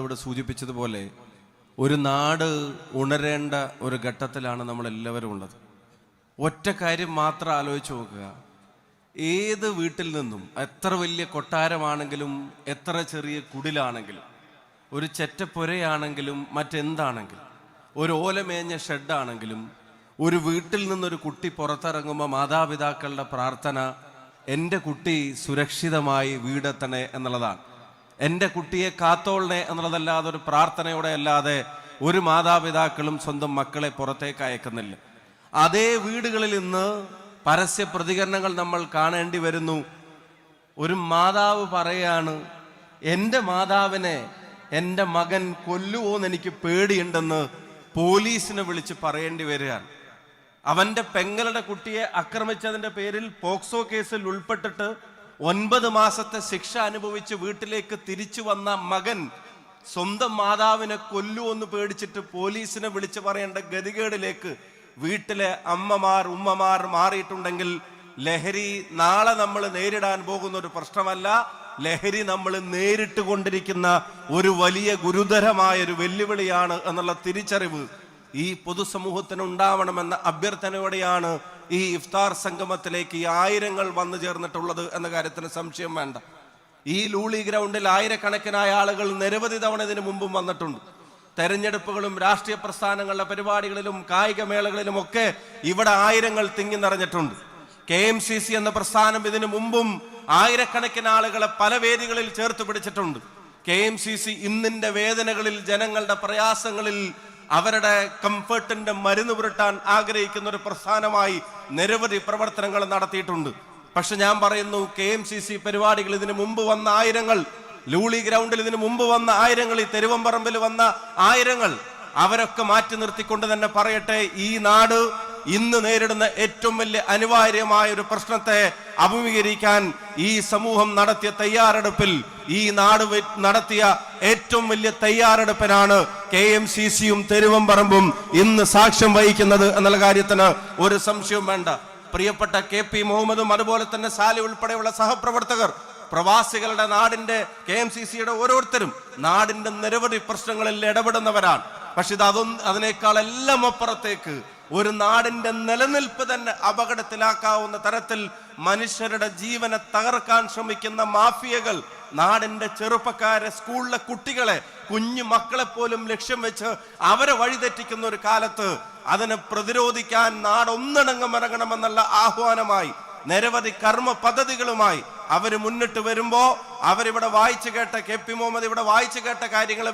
ഇവിടെ സൂചിപ്പിച്ചതുപോലെ ഒരു നാട് ഉണരേണ്ട ഒരു ഘട്ടത്തിലാണ് നമ്മൾ എല്ലാവരും ഉള്ളത്. ഒറ്റ കാര്യം മാത്രം ആലോചിച്ച് നോക്കുക. ഏത് വീട്ടിൽ നിന്നും എത്ര വലിയ കൊട്ടാരമാണെങ്കിലും എത്ര ചെറിയ കുടിലാണെങ്കിലും ഒരു ചെറ്റപ്പുരയാണെങ്കിലും മറ്റെന്താണെങ്കിലും ഒരു ഓലമേഞ്ഞ ഷെഡാണെങ്കിലും ഒരു വീട്ടിൽ നിന്നൊരു കുട്ടി പുറത്തിറങ്ങുമ്പോൾ മാതാപിതാക്കളുടെ പ്രാർത്ഥന എന്റെ കുട്ടി സുരക്ഷിതമായി വീടെത്തണേ എന്നുള്ളതാണ്. എന്റെ കുട്ടിയെ കാത്തോളണേ എന്നുള്ളതല്ലാതെ ഒരു പ്രാർത്ഥനയോടെ അല്ലാതെ ഒരു മാതാപിതാക്കളും സ്വന്തം മക്കളെ പുറത്തേക്ക് അയക്കുന്നില്ല. അതേ വീടുകളിൽ ഇന്ന് പരസ്യ പ്രതികരണങ്ങൾ നമ്മൾ കാണേണ്ടി വരുന്നു. ഒരു മാതാവ് പറയാണ് എന്റെ മാതാവിനെ എന്റെ മകൻ കൊല്ലുവോ എന്ന് എനിക്ക് പേടിയുണ്ടെന്ന് പോലീസിനെ വിളിച്ച് പറയേണ്ടി വരികയാണ്. അവന്റെ പെങ്ങളുടെ കുട്ടിയെ ആക്രമിച്ചതിന്റെ പേരിൽ പോക്സോ കേസിൽ ഉൾപ്പെട്ടിട്ട് ഒൻപത് മാസത്തെ ശിക്ഷ അനുഭവിച്ച് വീട്ടിലേക്ക് തിരിച്ചു വന്ന മകൻ സ്വന്തം മാതാവിനെ കൊല്ലുമെന്ന് പേടിച്ചിട്ട് പോലീസിനെ വിളിച്ചു പറയേണ്ട ഗതികേടിലേക്ക് വീട്ടിലെ അമ്മമാർ ഉമ്മമാർ മാറിയിട്ടുണ്ടെങ്കിൽ ലഹരി നാളെ നമ്മൾ നേരിടാൻ പോകുന്ന ഒരു പ്രശ്നമല്ല. ലഹരി നമ്മൾ നേരിട്ട് കൊണ്ടിരിക്കുന്ന ഒരു വലിയ ഗുരുതരമായ ഒരു വെല്ലുവിളിയാണ് എന്നുള്ള തിരിച്ചറിവ് ഈ പൊതുസമൂഹത്തിന് ഉണ്ടാവണമെന്ന അഭ്യർത്ഥനയോടെയാണ് ഈ ഇഫ്താർ സംഗമത്തിലേക്ക് ഈ ആയിരങ്ങൾ വന്നു ചേർന്നിട്ടുള്ളത് എന്ന കാര്യത്തിന് സംശയം വേണ്ട. ഈ ലൂളി ഗ്രൗണ്ടിൽ ആയിരക്കണക്കിനായ ആളുകൾ നിരവധി തവണ ഇതിനു മുമ്പും വന്നിട്ടുണ്ട്. തെരഞ്ഞെടുപ്പുകളും രാഷ്ട്രീയ പ്രസ്ഥാനങ്ങളുടെ പരിപാടികളിലും കായിക മേളകളിലും ഒക്കെ ഇവിടെ ആയിരങ്ങൾ തിങ്ങി നിറഞ്ഞിട്ടുണ്ട്. കെ എം സി സി എന്ന പ്രസ്ഥാനം ഇതിനു മുമ്പും ആയിരക്കണക്കിന് ആളുകളെ പല വേദികളിൽ ചേർത്ത് പിടിച്ചിട്ടുണ്ട്. കെ എം സി സി ഇന്നിന്റെ വേദനകളിൽ ജനങ്ങളുടെ പ്രയാസങ്ങളിൽ അവരുടെ കംഫർട്ടിന്റെ മരുന്ന് പുരട്ടാൻ ആഗ്രഹിക്കുന്ന ഒരു പ്രസ്ഥാനമായി നിരവധി പ്രവർത്തനങ്ങൾ നടത്തിയിട്ടുണ്ട്. പക്ഷെ ഞാൻ പറയുന്നു കെ എം സി സി പരിപാടികൾ ഇതിനു മുമ്പ് വന്ന ആയിരങ്ങൾ ലൂളി ഗ്രൗണ്ടിൽ ഇതിനു മുമ്പ് വന്ന ആയിരങ്ങൾ ഈ തെരുവമ്പറമ്പിൽ വന്ന ആയിരങ്ങൾ അവരൊക്കെ മാറ്റി നിർത്തിക്കൊണ്ട് തന്നെ പറയട്ടെ ഈ നാട് ഇന്ന് നേരിടുന്ന ഏറ്റവും വലിയ അനിവാര്യമായ ഒരു പ്രശ്നത്തെ അഭിമുഖീകരിക്കാൻ ഈ സമൂഹം നടത്തിയ തയ്യാറെടുപ്പിൽ ഈ നാട് നടത്തിയ ഏറ്റവും വലിയ തയ്യാറെടുപ്പിനാണ് കെ എം സി സിയും തെരുവമ്പറമ്പും ഇന്ന് സാക്ഷ്യം വഹിക്കുന്നത് എന്നുള്ള കാര്യത്തിന് ഒരു സംശയവും വേണ്ട. പ്രിയപ്പെട്ട കെ പി മുഹമ്മദും അതുപോലെ തന്നെ സാലി ഉൾപ്പെടെയുള്ള സഹപ്രവർത്തകർ പ്രവാസികളുടെ നാടിന്റെ കെ എം സി സിയുടെ ഓരോരുത്തരും നാടിന്റെ നിരവധി പ്രശ്നങ്ങളിൽ ഇടപെടുന്നവരാണ്. പക്ഷെ ഇത് അതൊന്നും അതിനേക്കാൾ എല്ലാം അപ്പുറത്തേക്ക് ഒരു നാടിന്റെ നിലനിൽപ്പ് തന്നെ അപകടത്തിലാക്കാവുന്ന തരത്തിൽ മനുഷ്യരുടെ ജീവനെ തകർക്കാൻ ശ്രമിക്കുന്ന മാഫിയകൾ നാടിന്റെ ചെറുപ്പക്കാരെ സ്കൂളിലെ കുട്ടികളെ കുഞ്ഞു മക്കളെ പോലും ലക്ഷ്യം വെച്ച് അവരെ വഴിതെറ്റിക്കുന്ന ഒരു കാലത്ത് അതിനെ പ്രതിരോധിക്കാൻ നാടൊന്നിണങ്ങം ഇറങ്ങണമെന്നുള്ള ആഹ്വാനമായി നിരവധി കർമ്മ പദ്ധതികളുമായി അവർ മുന്നിട്ട് വരുമ്പോ അവരിവിടെ വായിച്ചു കേട്ട കെ പി മുഹമ്മദ് ഇവിടെ വായിച്ചു കേട്ട കാര്യങ്ങൾ